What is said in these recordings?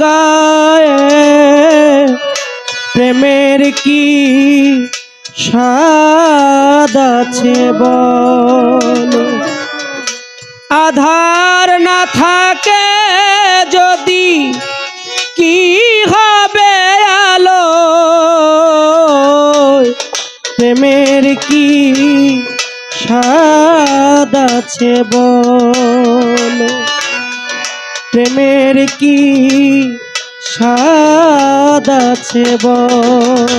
গায়ে প্রেমের কি স্বাদ আছে বলো? আধার না থাকে যদি কি হবে আলো? প্রেমের কি স্বাদ আছে বলো? প্রেমের কি স্বাদ আছে বল?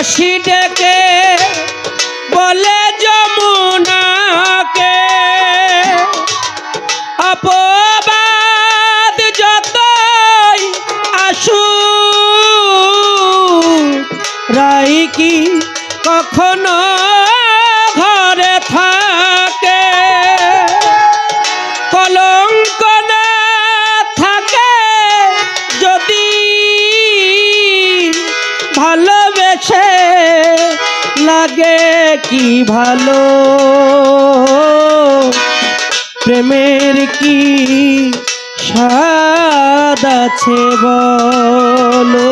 বাসি ডেকে, বলে যমুনাকে। অপবাদ যতই আসু রাই কি কখনো ঘরে থাকে? কলঙ্ক না থাকে যদি ভালোবেসে লাগে কি ভালো? প্রেমের কি স্বাদ আছে বলো?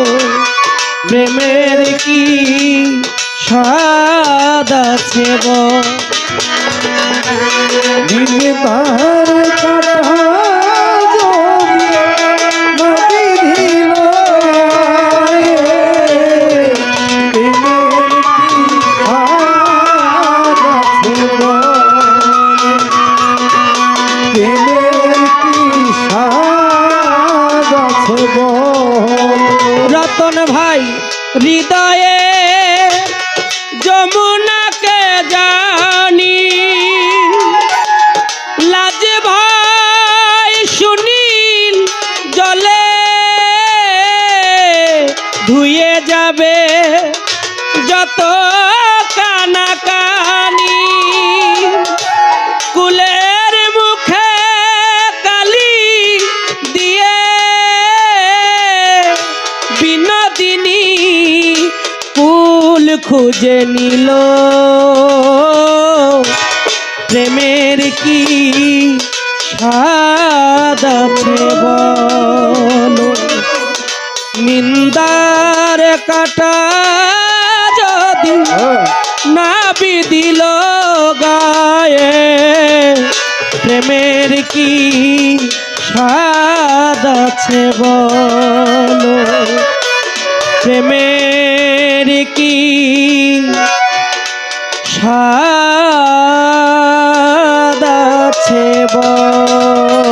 প্রেমের কি স্বাদ আছে বল? রতন ভাই হৃদয়ে যমুনাকে জানি। লাজ ভাই সুনীল জলে ধুয়ে যাবে যত কানাকানি বিনোদিনী ফুল খুঁজে নিল। প্রেমের কি বলো? নিন্দার কাটা যদি না বিদিল গায়ে, প্রেমের কি স্বাদ আছে বলো প্রেমের কি স্বাদ আছে বলো?